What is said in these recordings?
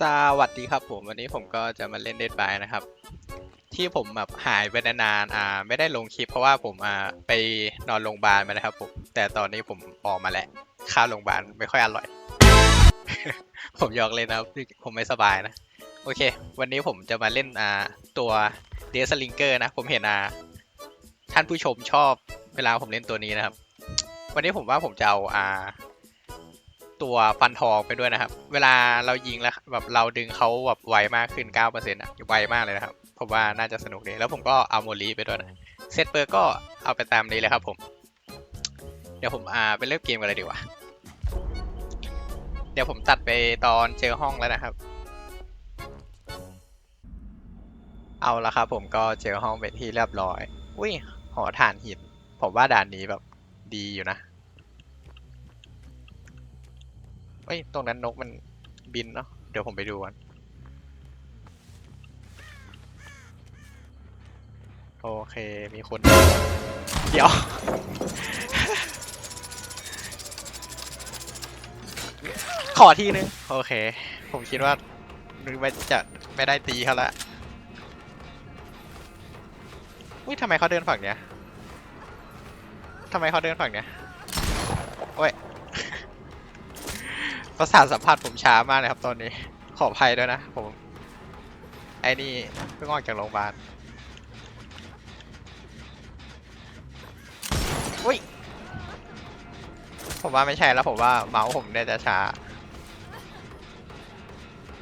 สวัสดีครับผมวันนี้ผมก็จะมาเล่นเดดบายนะครับ ที่ผมแบบหายไปนานๆอ่า ไม่ได้ลงคลิปเพราะว่าผมอ่าไปนอนโรงพยาบาลมานะครับผมแต่ตอนนี้ผมออกมาแล้วข้าวโรงพยาบาลไม่ค่อยอร่อย ผมยอกเลยนะผมไม่สบายนะ โอเค วันนี้ผมจะมาเล่นอ่าตัวเดสลิงเกอร์นะ ผมเห็นอ่าท่านผู้ชมชอบเวลาผมเล่นตัวนี้นะครับ วันนี้ผมว่าผมจะเอาอ่า ตัวฟันทองไปด้วยนะครับ เวลาเรายิงแล้วแบบเราดึงเขาแบบไวมากขึ้น 9%อะไวมากเลยนะครับผมว่าน่าจะสนุกดี แล้วผมก็เอาโมลีไปด้วยนะเซตเปอร์ก็เอาไปตามนี้เลยครับผม เดี๋ยวผมอ่าไปเริ่มเกมกันเลยดีกว่า เดี๋ยวผมตัดไปตอนเจอห้องแล้วนะครับ เอาละครับผมก็เจอห้องเป็นที่เรียบร้อย อุ้ยหอถ่านหิน ผมว่าด่านนี้แบบดีอยู่นะ เอ้ย ตรงนั้นนกมันบินเนาะ เดี๋ยวผมไปดูกันโอเค มีคน เดี๋ยว ขอทีนึง โอเค ผมคิดว่านึกว่าจะไม่ได้ตีเขาละอุ้ยทำไมเขาเดินฝั่งเนี้ยทำไมเขาเดินฝั่งเนี้ยโอ้ย ประสาสัมผัสผมช้ามากเลยครับตอนนี้ ขออภัยด้วยนะผม ไอ้นี่เพิ่งออกจากโรงพยาบาลอุ้ย ผมว่าไม่ใช่แล้วผมว่าเมาส์ผมเนี่ยจะช้า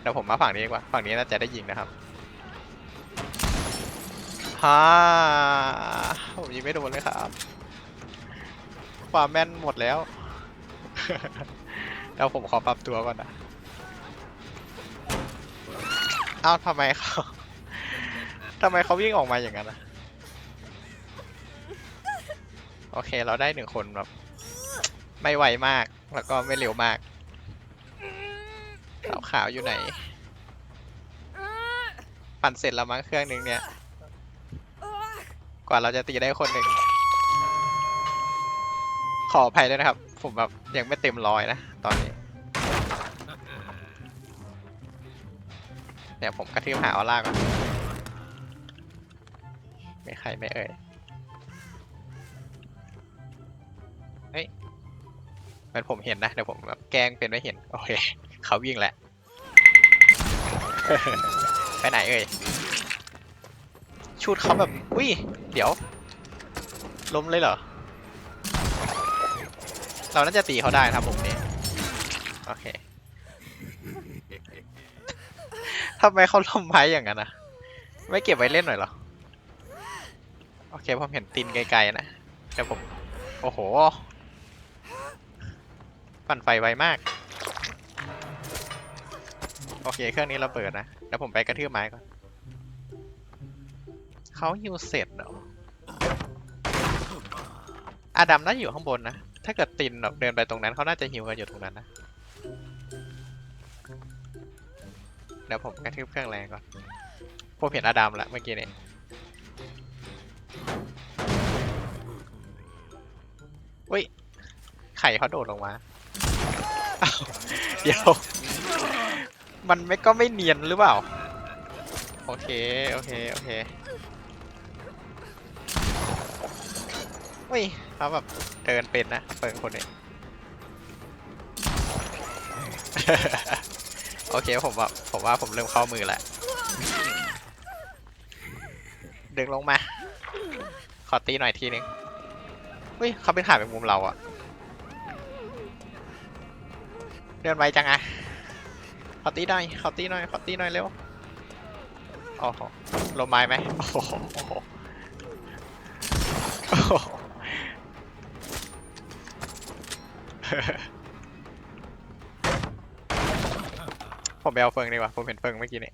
เดี๋ยวผมมาฝั่งนี้ดีกว่า ฝั่งนี้น่าจะได้ยิงนะครับฮ่าผมยิงไม่โดนเลยครับ ความแม่นหมดแล้ว เดี๋ยวผมขอปรับตัวก่อนนะเอ้าทำไมเขาทำไมเขาวิ่งออกมาอย่างนั้นนะโอเค เราได้หนึ่งคนแบบ ไม่ไวมากแล้วก็ไม่เร็วมากขาวขาวอยู่ไหน ปั่นเสร็จแล้วมั้งเครื่องหนึงเนี่ย กว่าเราจะตีได้คนหนึ่งขออภัยด้วยนะครับ ผมแบบยังไม่เต็มร้อยนะ เดี๋ยวผมกระทืบหาออร่าก่อนไม่ใครไม่เอ่ยเฮ้ยมันผมเห็นนะ เดี๋ยวผมแบบแกล้งเป็นไม่เห็น โอเค เขาวิ่งแหละ ไปไหนเอ่ยชุดเขาแบบ อุ้ย เดี๋ยว ล้มเลยเหรอ เราน่าจะตีเขาได้นะครับผมเนี่ยโอเค ทำไมเขาล้มไม้อย่างนั้นนะไม่เก็บไว้เล่นหน่อยเหรอ โอเคผมเห็นตีนไกลๆนะแต่ผม โอ้โห ปั่นไฟไวมาก โอเค เครื่องนี้เราเปิดนะ แล้วผมไปกระทืบไม้ก่อนเขาฮิวเสร็จเหรออาดัมน่าอยู่ข้างบนนะ ถ้าเกิดตินแบบเดินไปตรงนั้นเขาน่าจะฮิวกันอยู่ตรงนั้นนะ เดี๋ยวผมกระทืบเครื่องแรงก่อน ผมเห็นอาดัมแล้วเมื่อกี้นี้อุ้ย ไข่เขาโดดลงมาอ้าเดี๋ยว มันไม่ก็ไม่เนียนหรือเปล่า โอเค โอเค โอเคอุ้ยเขาแบบเดินเป็นนะเปิงคนนี้ โอเคผมว่าผมว่าผมเริ่มเข้ามือแล้วดึงลงมา ขอตีหน่อยทีนึงอุ้ยเขาเป็นขาเป็นมุมเราอะเดินไวจังอะขอตีหน่อยขอตีหน่อยขอตีหน่อยเร็วโอ้โหลมไม้ไหมโอ้โหโอ้โห ผมไปเอาเฟิงดีกว่า ผมเห็นเฟิงเมื่อกี้นี่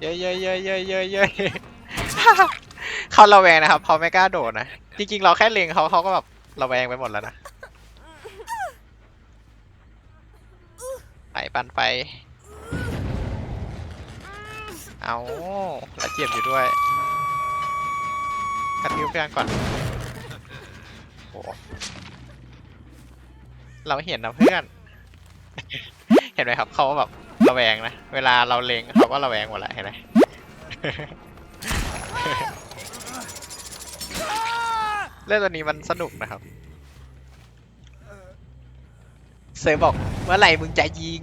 เย้ยเย้ยเย้ยเย้ยเย้ยเย้ยเขาระแวงนะครับเขาไม่กล้าโดดนะ จริงๆ เราแค่เล็งเขาเขาก็แบบระแวงไปหมดแล้วนะ ไปปันไป เอาแล้วเจ็บอยู่ด้วย กระทืบเพื่อนก่อน เราเห็นนะเพื่อน เห็นไหมครับเขาแบบระแวงนะ เวลาเราเล็งเขาก็ระแวงหมดแหละเห็นไหมเล่นตัวนี้มันสนุกนะครับ เซอร์บอกเมื่อไหร่มึงจะยิง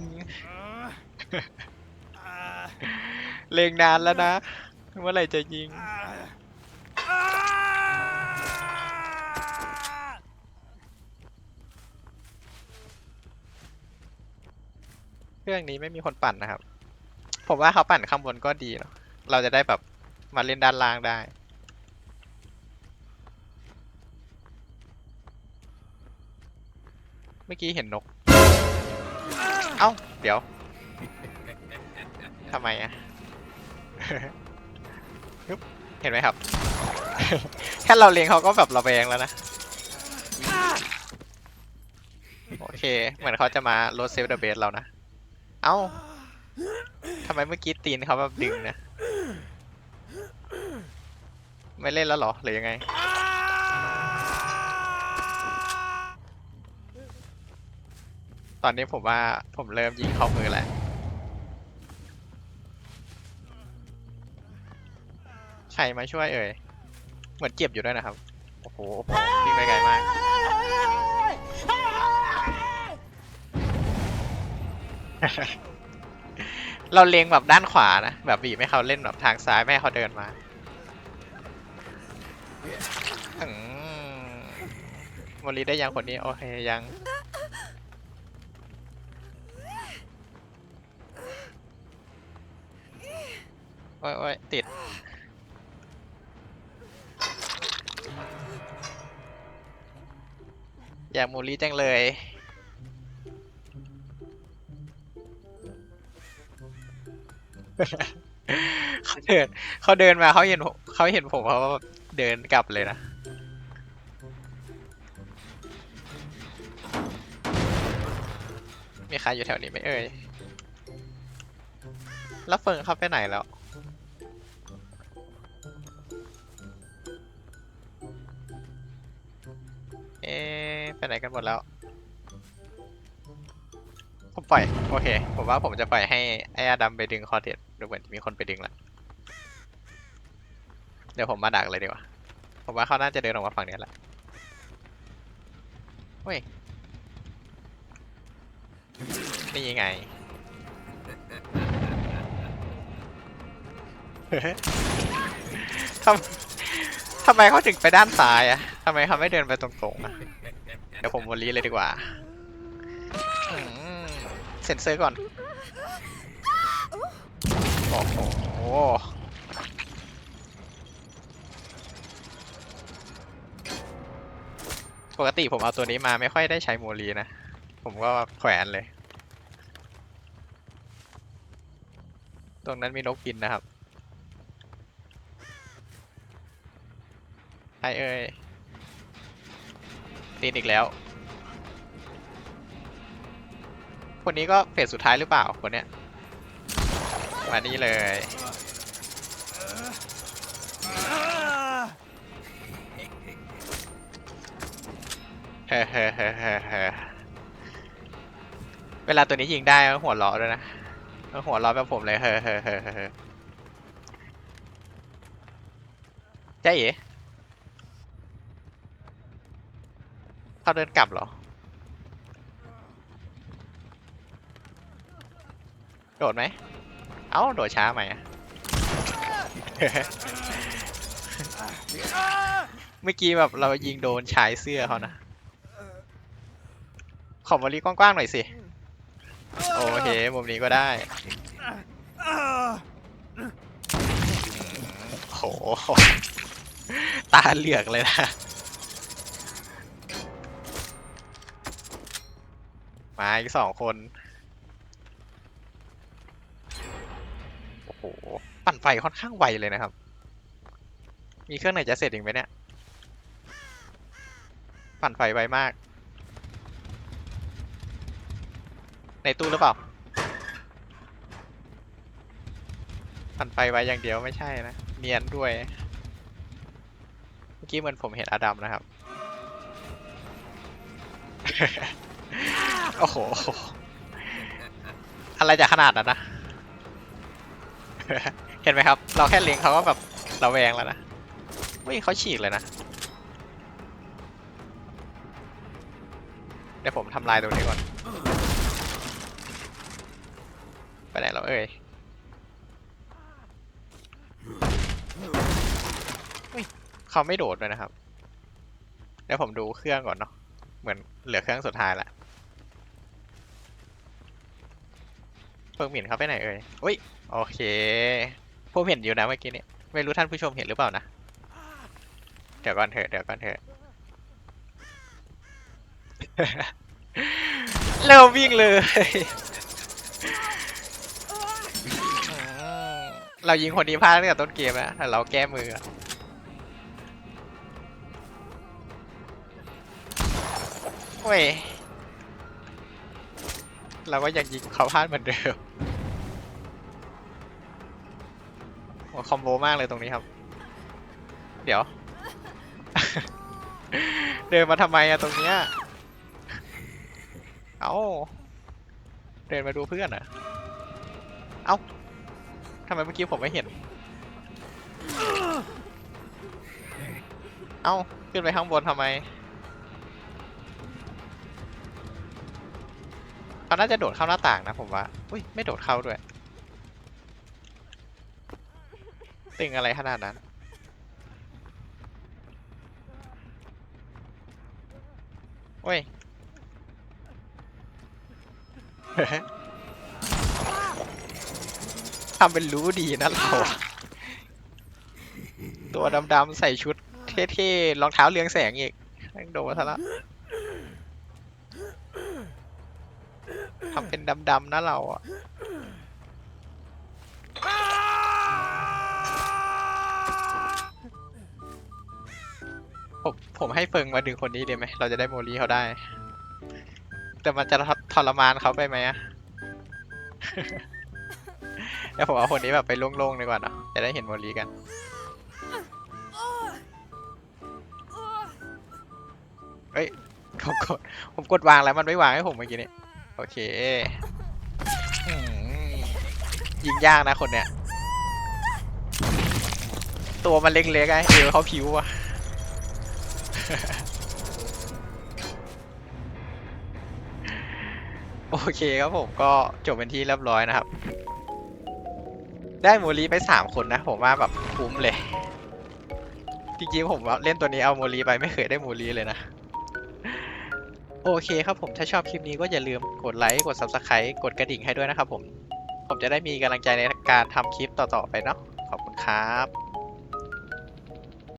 เลงนานแล้วนะ เมื่อไหร่จะยิง เครื่องนี้ไม่มีคนปั่นนะครับ ผมว่าเขาปั่นข้างบนก็ดีเนาะเราจะได้แบบมาเล่นด้านล่างได้ เมื่อกี้เห็นนก เอ้า เดี๋ยวทำไมอะฮึบเห็นไหมครับ แค่เราเลี้ยงเขาก็แบบระแวงแล้วนะ โอเค เหมือนเขาจะมาโรดเซฟเดอะเบสเรานะ เอ้าทำไมเมื่อกี้ตีนเขาแบบดึงนะ ไม่เล่นแล้วเหรอ หรือยังไง ตอนนี้ผมว่าผมเริ่มยิงเข้ามือแล้วใครมาช่วยเอ่ย เหมือนเจ็บอยู่ด้วยนะครับ โอ้โหวิ่งไปไกลมาก เราเล็งแบบด้านขวานะ แบบบีบให้เขาเล่นแบบทางซ้ายไม่ให้เขาเดินมาอมโมลีได้ยังคนนี้โอเคยัง โอ้ยโอ้ยติด อยากมูลีจังเลย เขาเดินเขาเดินมาเขาเห็นผมเขาเห็นผมเขาเดินกลับเลยนะมีใครอยู่แถวนี้ไหมเอ่ยแล้วเฟิงเขาไปไหนแล้วเอ๊ไปไหนกันหมดแล้วผมปล่อยโอเค ผมว่าผมจะปล่อยให้ไอ้อดัมไปดึงคอเด็ด ดูเหมือนจะมีคนไปดึงละเดี๋ยวผมมาดักเลยดีกว่า ผมว่าเขาน่าจะเดินออกมาฝั่งนี้แหละเฮ้ยนี่ยังไง ทำทำไมเขาถึงไปด้านซ้ายอะทำไมเขาไม่เดินไปตรงๆอะเดี๋ยวผมวนลีเลยดีกว่า เซ็นเซอร์ก่อน อ้โหปกติผมเอาตัวนี้มาไม่ค่อยได้ใช้โมลีนะ ผมก็แขวนเลย ตรงนั้นมีนกบินนะครับใครเอ่ยตีนอีกแล้ว คนนี้ก็เฟสสุดท้ายหรือเปล่าคนเนี้ย มานี่เลย เฮ้เฮ้เฮ้เฮ้เวลาตัวนี้ยิงได้ก็หัวเราะด้วยนะก็หัวเราะแบบผมเลยเฮ้เฮ้เฮ้เฮ้ใจเอ๋เขาเดินกลับเหรอโดดไหม เอ้าโดดช้าไหมอะเมื่อกี้แบบเรายิงโดนชายเสื้อเขานะ ขอบวอลลี่กว้างๆหน่อยสิ โอเค มุมนี้ก็ได้โห ตาเหลือกเลยนะมาอีกสองคน ฟค่อนข้างไวเลยนะครับ มีเครื่องไหนจะเสร็จอีกไหมเนี่ย ปั่นไฟไวมาก ในตู้หรือเปล่า ปั่นไฟไวอย่างเดียวไม่ใช่นะ เนียนด้วย เมื่อกี้เหมือนผมเห็นอดัมนะครับ โอ้โห อะไรจะขนาดนั้นนะ เห็นไหมครับ เราแค่เล็งเขาก็แบบระแวงแล้วนะวิ่งเขาฉีกเลยนะ เดี๋ยวผมทำลายตรงนี้ก่อน ไปไหนแล้วเอ่ยอุ๊ยเขาไม่โดดเลยนะครับ เดี๋ยวผมดูเครื่องก่อนเนาะ เหมือนเหลือเครื่องสุดท้ายละเพิ่งหมิ่นเขาไปไหนเอ่ยอุ้ย โอเค ผมเห็นอยู่นะเมื่อกี้นี้ไม่รู้ท่านผู้ชมเห็นหรือเปล่านะ เดี๋ยวก่อนเถอะเดี๋ยวก่อนเถอะ เริ่มวิ่งเลย เรายิงคนนี้พลาดตั้งแต่ต้นเกมแล้วแต่เราแก้มืออะเว้ย เราก็ยังยิงเขาพลาดเหมือนเดิม คอมโบมากเลยตรงนี้ครับ เดี๋ยว เดินมาทำไมอะตรงเนี้ย เอาเดินมาดูเพื่อนเหรอะเอาทำไมเมื่อกี้ผมไม่เห็น เอาขึ้นไปข้างบนทำไมเขาน่าจะโดดเข้าหน้าต่างนะผมว่า อุ้ยไม่โดดเข้าด้วย ตึงอะไรขนาดนั้นเว้ย ทำเป็นรู้ดีนะเราอะตัวดำๆใส่ชุดเท่ๆรองเท้าเรืองแสงอีกแม่งโดนซะละทำเป็นดำๆนะเราอะ ผมผมให้เฟิงมาดึงคนนี้ดีไหมเราจะได้โมลีเขาได้ แต่มันจะทรมานเขาไปไหมอะเดี๋ยวผมเอาคนนี้แบบไปโล่งๆดีกว่าเนอะจะได้เห็นโมลีกันเฮ้ยผมกดผมกดวางแล้วมันไม่วางให้ผมเมื่อกี้นี้โอเคอืมยิงยากนะคนเนี้ยตัวมันเล็กๆไงเอวเขาผิวอะ โอเคครับผมก็จบเป็นที่เรียบร้อยนะครับ ได้โมลีไปสามคนนะ ผมว่าแบบคุ้มเลย จริงๆผมว่าเล่นตัวนี้เอาโมลีไปไม่เคยได้โมลีเลยนะ โอเคครับผมถ้าชอบคลิปนี้ก็อย่าลืมกดไลค์กด Subscribe กดกระดิ่งให้ด้วยนะครับผม ผมจะได้มีกำลังใจในการทำคลิปต่อๆไปเนาะขอบคุณครับ